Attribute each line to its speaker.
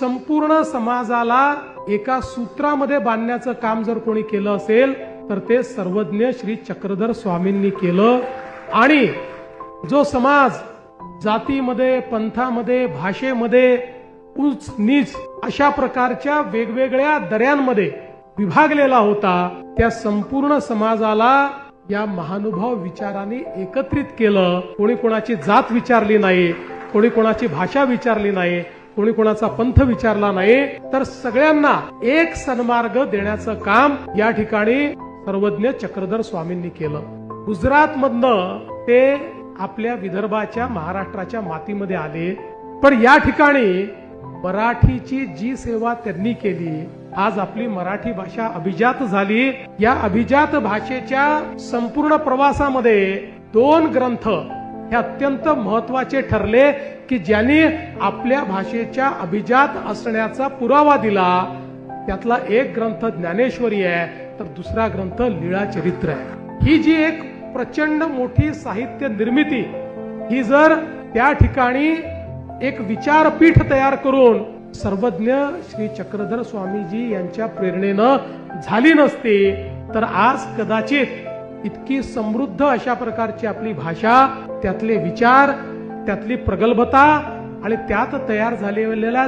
Speaker 1: संपूर्ण समाजाला एका सूत्रामध्ये बांधण्याचं काम जर कोणी केलं असेल तर ते सर्वज्ञ श्री चक्रधर स्वामींनी केलं. आणि जो समाज जातीमध्ये पंथामध्ये भाषेमध्ये उच नीच अशा प्रकारच्या वेगवेगळ्या दऱ्यांमध्ये विभागलेला होता त्या संपूर्ण समाजाला या महानुभाव विचाराने एकत्रित केलं. कोणी कोणाची जात विचारली नाही कोणी कोणाची भाषा विचारली नाही कोणी कोणाचा पंथ विचारला नाही तर सगळ्यांना एक सन्मार्ग देण्याचं काम या ठिकाणी सर्वज्ञ चक्रधर स्वामींनी केलं. गुजरात मधनं ते आपल्या विदर्भाच्या महाराष्ट्राच्या मातीमध्ये आले. पण या ठिकाणी मराठीची जी सेवा त्यांनी केली आज आपली मराठी भाषा अभिजात झाली. या अभिजात भाषेच्या संपूर्ण प्रवासामध्ये दोन ग्रंथ हे अत्यंत महत्त्वाचे ठरले की ज्यांनी आपल्या भाषेच्या अभिजात असण्याचा पुरावा दिला त्यातला एक ग्रंथ ज्ञानेश्वरी आहे तर दुसरा ग्रंथ लीळा चरित्र आहे. ही जी एक प्रचंड मोठी साहित्य निर्मिती ही जर त्या ठिकाणी एक विचारपीठ तयार करून सर्वज्ञ श्री चक्रधर स्वामीजी यांच्या प्रेरणेनं झाली नसती तर आज कदाचित इतकी समृद्ध अशा प्रकारची आपली भाषा त्यातले विचार त्यातली प्रगल्भता आणि त्यात तयार झालेल्या